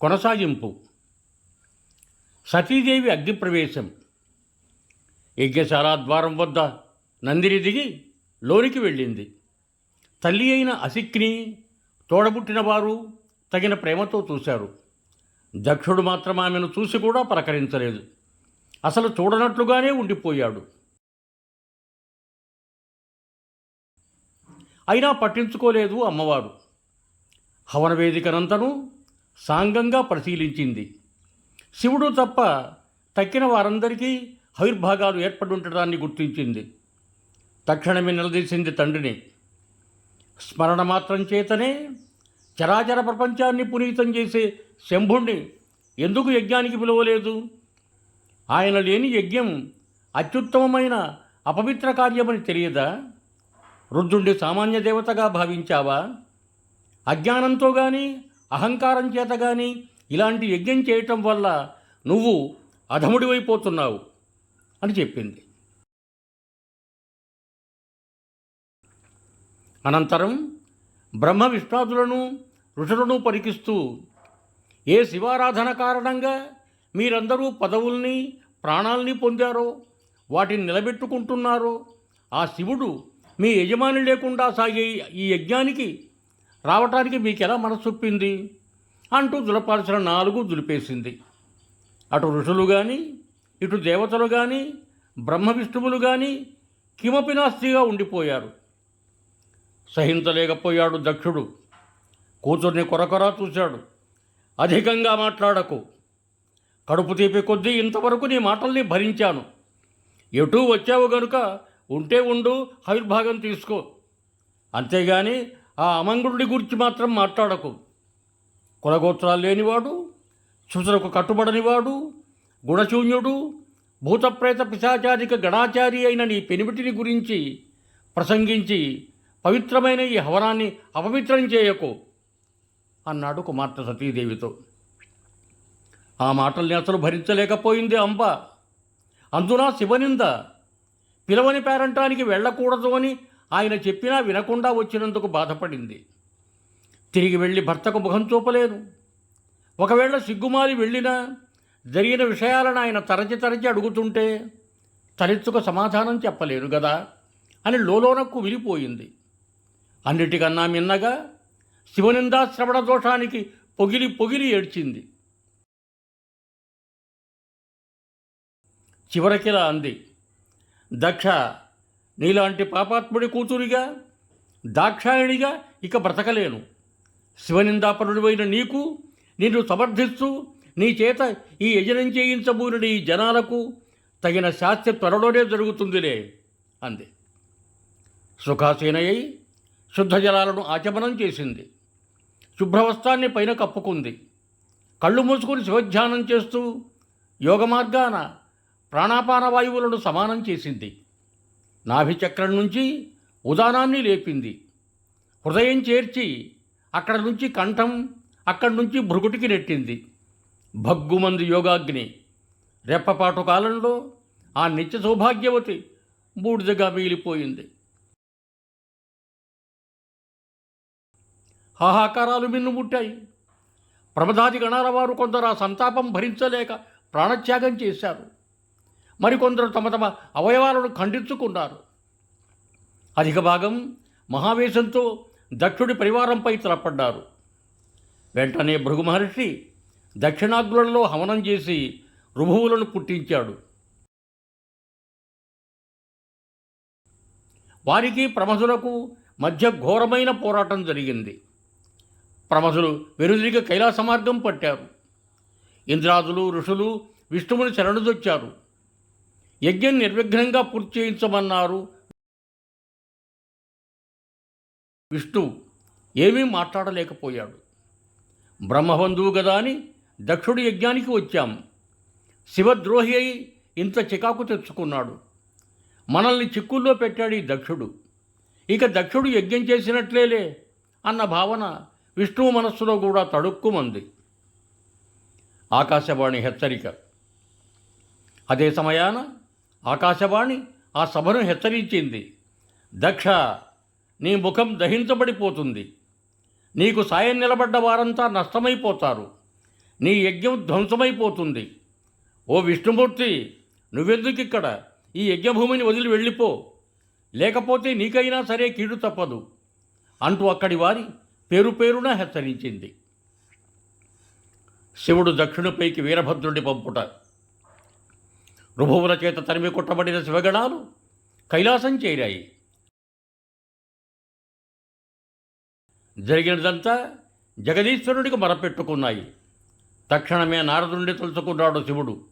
కొనసాగింపు. సతీదేవి అగ్నిప్రవేశం. యజ్ఞశాల ద్వారం వద్ద నందిని దిగి లోనికి వెళ్ళింది. తల్లి అయిన అసిక్ని తోడబుట్టిన వారు తగిన ప్రేమతో చూశారు. దక్షుడు మాత్రం ఆమెను చూసి కూడా పలకరించలేదు. అసలు చూడనట్లుగానే ఉండిపోయాడు. అయినా పట్టించుకోలేదు అమ్మవారు. హవన వేదికనంతనూ సాంగంగా పరిశీలించింది. శివుడు తప్ప తక్కిన వారందరికీ హవిర్భాగాలు ఏర్పడి ఉండటాన్ని గుర్తించింది. తక్షణమే నిలదీసింది తండ్రిని. స్మరణ మాత్రం చేతనే చరాచర ప్రపంచాన్ని పునీతం చేసే శంభుణ్ణి ఎందుకు యజ్ఞానికి పిలువలేదు? ఆయన లేని యజ్ఞం అత్యుత్తమమైన అపవిత్ర కార్యమని తెలియదా? రుద్రుణ్ణి సామాన్య దేవతగా భావించావా? అజ్ఞానంతో కానీ అహంకారం చేత కానీ ఇలాంటి యజ్ఞం చేయటం వల్ల నువ్వు అధముడివైపోతున్నావు అని చెప్పింది. అనంతరం బ్రహ్మ విష్ణాదులను ఋషులను పరికిస్తూ ఏ శివారాధన కారణంగా మీరందరూ పదవుల్ని ప్రాణాల్ని పొందారో వాటిని నిలబెట్టుకుంటున్నారో ఆ శివుడు మీ యజమాని లేకుండా సాగే ఈ యజ్ఞానికి రావటానికి మీకెలా మనసొప్పింది అంటూ దులపాల్సిన నాలుగు దులిపేసింది. అటు ఋషులు కానీ ఇటు దేవతలు కానీ బ్రహ్మ విష్ణువులు కానీ కిమపి నాస్తిగా ఉండిపోయారు. సహించలేకపోయాడు దక్షుడు. కూతుర్ని కొరకొరా చూశాడు. అధికంగా మాట్లాడకు. కడుపు తీపి కొద్దీ ఇంతవరకు నీ మాటల్ని భరించాను. ఎటూ వచ్చావు గనుక ఉంటే ఉండు హవిర్భాగం తీసుకో. అంతేగాని ఆ అమంగుడి గురించి మాత్రం మాట్లాడకు. కులగోత్రాలు లేనివాడు సుసలకు కట్టుబడనివాడు గుణశూన్యుడు భూతప్రేత పిశాచారిక గణాచారి అయిన నీ పెనిమిటిని గురించి ప్రసంగించి పవిత్రమైన ఈ హవనాన్ని అపవిత్రం చేయకు అన్నాడు కుమార్తె సతీదేవితో. ఆ మాటల్ని అసలు భరించలేకపోయింది అంబ. అందున శివనింద పిలవని పేరంటానికి వెళ్ళకూడదు అని ఆయన చెప్పినా వినకుండా వచ్చినందుకు బాధపడింది. తిరిగి వెళ్ళి భర్తకు ముఖం చూపలేదు. ఒకవేళ సిగ్గుమాలి వెళ్ళినా జరిగిన విషయాలను ఆయన తరచి తరచి అడుగుతుంటే తలెత్తుక సమాధానం చెప్పలేను కదా అని లోలోనక్కు విలిపోయింది అన్నిటికన్నా మిన్నగా శివనిందా శ్రవణ దోషానికి పొగిలి పొగిలి ఏడ్చింది. చివరికిలా అంది దక్ష నీలాంటి పాపాత్ముడి కూతురిగా దాక్షాయణిగా ఇక బ్రతకలేను. శివనిందాపరుడివైన నీకు నిన్ను సమర్థిస్తూ నీ చేత ఈ యజనం చేయించబూని ఈ జనాలకు తగిన శాస్త్ర త్వరలోనే జరుగుతుందిలే అంది. సుఖాసీనయ్యి శుద్ధ జలాలను ఆచమనం చేసింది. శుభ్రవస్త్రాన్ని పైన కప్పుకుంది. కళ్ళు మూసుకుని శివధ్యానం చేస్తూ యోగ మార్గాన ప్రాణాపాన వాయువులను సమానం చేసింది. నాభిచక్రం నుంచి ఉదానాన్ని లేపింది. హృదయం చేర్చి అక్కడ నుంచి కంఠం అక్కడి నుంచి భృగుటికి నెట్టింది. భగ్గుమంది యోగాగ్ని. రెప్పపాటు కాలంలో ఆ నిత్య సౌభాగ్యవతి బూడిదగా మిగిలిపోయింది. హాహాకారాలు మిన్నుముట్టాయి ప్రమదాది గణాల వారు కొందరు ఆ సంతాపం భరించలేక ప్రాణత్యాగం చేశారు. మరికొందరు తమ తమ అవయవాలను ఖండించుకున్నారు. అధిక భాగం మహావేశంతో దక్షుడి పరివారంపై తలపడ్డారు. వెంటనే భృగు మహర్షి దక్షిణాగ్నులలో హవనం చేసి రుభువులను పుట్టించాడు. వారికి ప్రమసులకు మధ్య ఘోరమైన పోరాటం జరిగింది. ప్రమసులు వెనుదిరిగి కైలాస మార్గం పట్టారు. ఇంద్రాదులు ఋషులు విష్ణువుని శరణుదొచ్చారు యజ్ఞం నిర్విఘ్నంగా పూర్తి చేయించమన్నారు విష్ణు ఏమీ మాట్లాడలేకపోయాడు. బ్రహ్మబంధువు గదా అని దక్షుడి యజ్ఞానికి వచ్చాం. శివద్రోహి అయి ఇంత చికాకు తెచ్చుకున్నాడు. మనల్ని చిక్కుల్లో పెట్టాడు ఈ దక్షుడు. ఇక దక్షుడు యజ్ఞం చేసినట్లేలే అన్న భావన విష్ణువు మనస్సులో కూడా తడుక్కుమంది. ఆకాశవాణి హెచ్చరిక. అదే సమయాన ఆకాశవాణి ఆ సభను హెచ్చరించింది. దక్ష నీ ముఖం దహించబడిపోతుంది. నీకు సాయం నిలబడ్డ వారంతా నష్టమైపోతారు. నీ యజ్ఞం ధ్వంసమైపోతుంది. ఓ విష్ణుమూర్తి నువ్వెందుకు ఇక్కడ ఈ యజ్ఞభూమిని వదిలి వెళ్ళిపో. లేకపోతే నీకైనా సరే కీడు తప్పదు. అంటూ అక్కడి వారి పేరు పేరున హెచ్చరించింది. శివుడు దక్షిణపైకి వీరభద్రుడి పంపుట. రుభువుల చేత తరిమి కొట్టబడిన శివగణాలు కైలాసం చేరాయి. జరిగినదంతా జగదీశ్వరుడికి మరపెట్టుకున్నాయి. తక్షణమే నారదుండి తలుచుకున్నాడు శివుడు.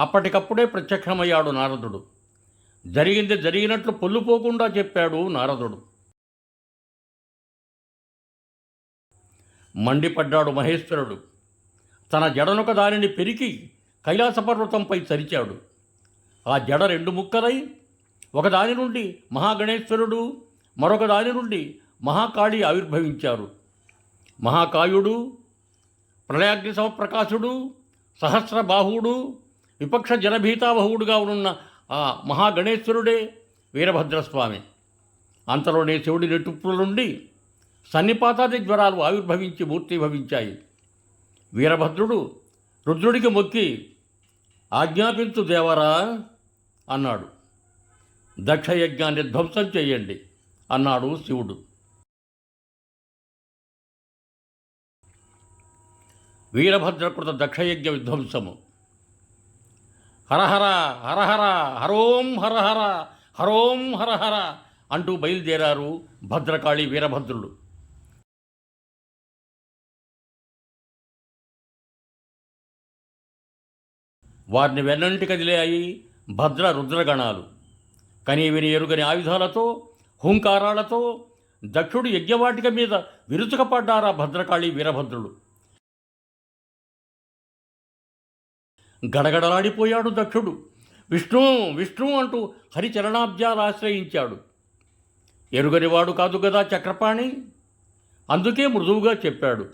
అప్పటికప్పుడే ప్రత్యక్షమయ్యాడు నారదుడు. జరిగింది జరిగినట్లు పొల్లుపోకుండా చెప్పాడు నారదుడు. మండిపడ్డాడు మహేశ్వరుడు. తన జడనొక దానిని పెరికి కైలాస పర్వతంపై చరిచాడు. ఆ జడ రెండు ముక్కలై ఒకదాని నుండి మహాగణేశ్వరుడు మరొక దాని నుండి మహాకాళి ఆవిర్భవించారు. మహాకాయుడు ప్రళయాగ్ని సమప్రకాశుడు సహస్రబాహువుడు విపక్ష జనభీతాబహువుడుగా ఉన్న ఆ మహాగణేశ్వరుడే వీరభద్రస్వామి. అంతలోనే శివుడి నెట్టుప్పుల నుండి సన్నిపాతాది జ్వరాలు ఆవిర్భవించి మూర్తిభవించాయి వీరభద్రుడు రుద్రుడికి మొక్కి ఆజ్ఞాపించు దేవరా అన్నాడు. దక్షయజ్ఞాన్ని ధ్వంసం చేయండి అన్నాడు శివుడు. వీరభద్రకృత దక్షయజ్ఞ విధ్వంసము. హరహర హరహర హరోం హరహర హరోం హరహర అంటూ బయలుదేరారు భద్రకాళి వీరభద్రుడు వారిని వెన్నంటి కదిలాయి భద్ర రుద్రగణాలు. కనీవిని ఎరుగని ఆయుధాలతో హుంకారాలతో దక్షుడు యజ్ఞవాటిక మీద విరుచుకపడ్డారా భద్రకాళి వీరభద్రుడు గడగడలాడిపోయాడు దక్షుడు. విష్ణు విష్ణు అంటూ హరిచరణాబ్జాలు ఆశ్రయించాడు. ఎరుగనివాడు కాదు కదా చక్రపాణి? అందుకే మృదువుగా చెప్పాడు.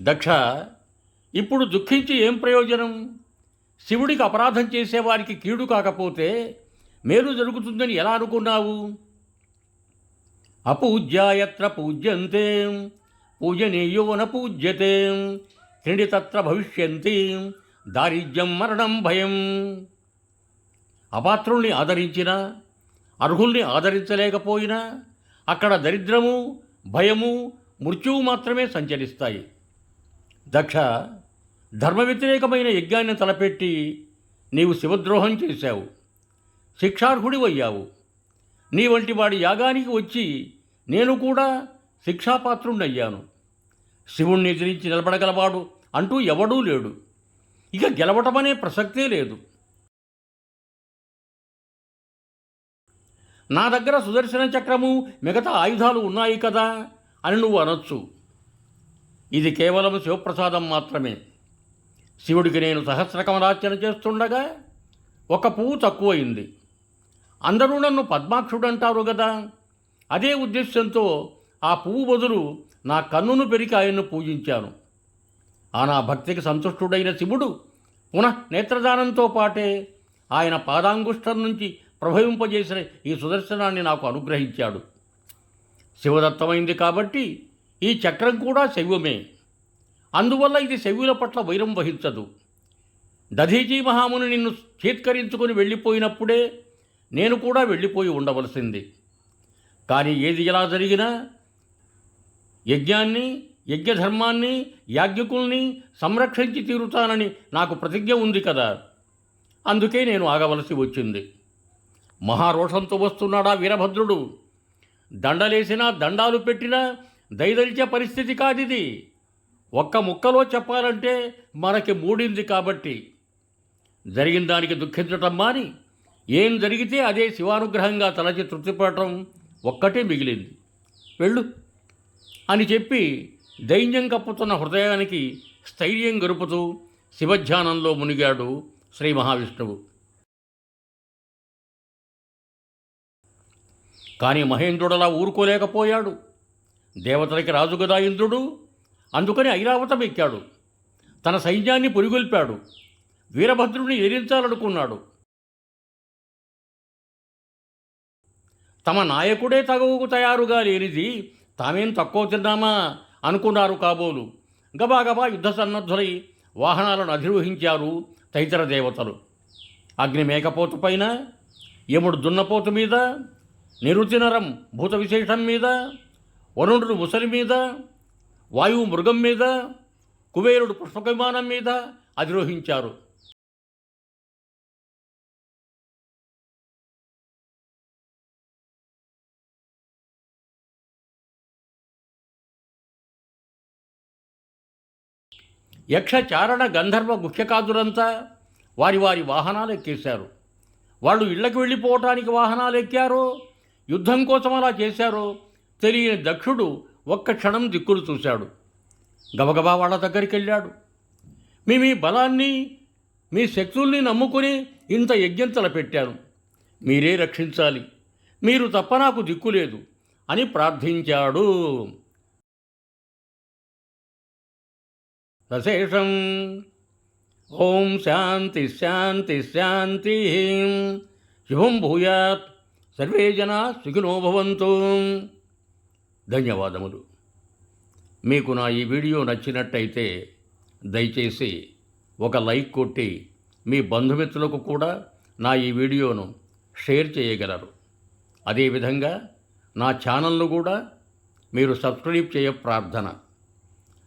దక్ష ఇప్పుడు దుఃఖించి ఏం ప్రయోజనం? శివుడికి అపరాధం చేసేవారికి కీడు కాకపోతే మేలు జరుగుతుందని ఎలా అనుకున్నావు? అపూజ్యాయత్ర పూజ్యంతే పూజనీయోన న పూజ్యతే క్రీడి తత్ర భవిష్యంతి దారిద్ర్యం మరణం భయం. అపాత్రుల్ని ఆదరించినా అర్హుల్ని ఆదరించలేకపోయినా అక్కడ దరిద్రము భయము మృత్యువు మాత్రమే సంచరిస్తాయి. దక్ష ధర్మ వ్యతిరేకమైన యజ్ఞాన్ని తలపెట్టి నీవు శివద్రోహం చేశావు. శిక్షార్హుడివయ్యావు. నీ వంటి వాడి యాగానికి వచ్చి నేను కూడా శిక్షాపాత్రుణ్ణయ్యాను. శివుణ్ణి ఎదిరించి నిలబడగలవాడు అంటూ ఎవడూ లేడు. ఇక గెలవటమనే ప్రసక్తే లేదు. నా దగ్గర సుదర్శన చక్రము మిగతా ఆయుధాలు ఉన్నాయి కదా అని నువ్వు అనొచ్చు. ఇది కేవలం శివప్రసాదం మాత్రమే. శివుడికి నేను సహస్రకమరార్చన చేస్తుండగా ఒక పువ్వు తక్కువైంది అందరూ నన్ను పద్మాక్షుడు అంటారు కదా అదే ఉద్దేశంతో ఆ పువ్వు బదులు నా కన్నును పెరికి ఆయన్ను పూజించాను. ఆ నా భక్తికి సంతుష్టుడైన శివుడు పునః నేత్రదానంతో పాటే ఆయన పాదాంగుష్టం నుంచి ప్రభవింపజేసిన ఈ సుదర్శనాన్ని నాకు అనుగ్రహించాడు. శివదత్తమైంది కాబట్టి ఈ చక్రం కూడా శైవమే. అందువల్ల ఇది శైవుల పట్ల వైరం వహించదు. దధీజీ మహాముని నిన్ను చేత్కరించుకొని వెళ్ళిపోయినప్పుడే నేను కూడా వెళ్ళిపోయి ఉండవలసింది. కానీ ఏది ఎలా జరిగినా యజ్ఞాన్ని యజ్ఞధర్మాన్ని యాజ్ఞకుల్ని సంరక్షించి తీరుతానని నాకు ప్రతిజ్ఞ ఉంది కదా. అందుకే నేను ఆగవలసి వచ్చింది. మహారోషంతో వస్తున్నాడా వీరభద్రుడు? దండలేసినా దండాలు పెట్టినా దయదలిచే పరిస్థితి కాదిది. ఒక్క ముక్కలో చెప్పాలంటే మనకి మూడింది కాబట్టి. జరిగిన దానికి దుఃఖించటం మాని ఏం జరిగితే అదే శివానుగ్రహంగా తలచి తృప్తిపడటం ఒక్కటే మిగిలింది. వెళ్ళు అని చెప్పి దైన్యం కప్పుతున్న హృదయానికి స్థైర్యం గరుపుతూ శివధ్యానంలో మునిగాడు శ్రీ మహావిష్ణువు. కానీ మహేంద్రుడలా ఊరుకోలేకపోయాడు. దేవతలకి రాజు గదా ఇంద్రుడు. అందుకని ఐరావతం ఎక్కాడు తన సైన్యాన్ని పురిగొల్పాడు. వీరభద్రుడిని ఎదిరించాలనుకున్నాడు. తమ నాయకుడే తగవుకు తయారుగా లేనిది తామేం తక్కువ తిన్నామా? అనుకున్నారు కాబోలు. గబాగబా యుద్ధ సన్నద్ధులై వాహనాలను అధిరోహించారు తదితర దేవతలు. అగ్ని మేకపోతు పైన యముడు దున్నపోతు మీద నిరుతినరం భూత విశేషం మీద వరుణుడు ముసలి మీద వాయువు మృగం మీద కుబేరుడు పుష్పక విమానం మీద అధిరోహించారు. యక్షచారణ గంధర్వ గుహ్యకాదులంతా వారి వారి వాహనాలు ఎక్కేశారు వాళ్ళు ఇళ్ళకు వెళ్ళిపోవటానికి వాహనాలు ఎక్కారో యుద్ధం కోసం అలా చేశారో తెలియని దక్షుడు ఒక్క క్షణం దిక్కులు చూశాడు. గబగబా వాళ్ళ దగ్గరికి వెళ్ళాడు మీ మీ బలాన్ని మీ శక్తుల్ని నమ్ముకుని ఇంత యజ్ఞం తలపెట్టాను మీరే రక్షించాలి. మీరు తప్ప నాకు దిక్కు లేదు అని ప్రార్థించాడు. సశేషం. ఓం శాంతి శాంతి శాంతి. శుభం భూయాత్. సర్వే జనా సుఖినో భవంతు. ధన్యవాదములు. మీకు నా ఈ వీడియో నచ్చినట్టయితే దయచేసి ఒక లైక్ కొట్టి మీ బంధుమిత్రులకు కూడా నా ఈ వీడియోను షేర్ చేయగలరు. అదేవిధంగా నా ఛానల్ను కూడా మీరు సబ్స్క్రైబ్ చేయ ప్రార్థన.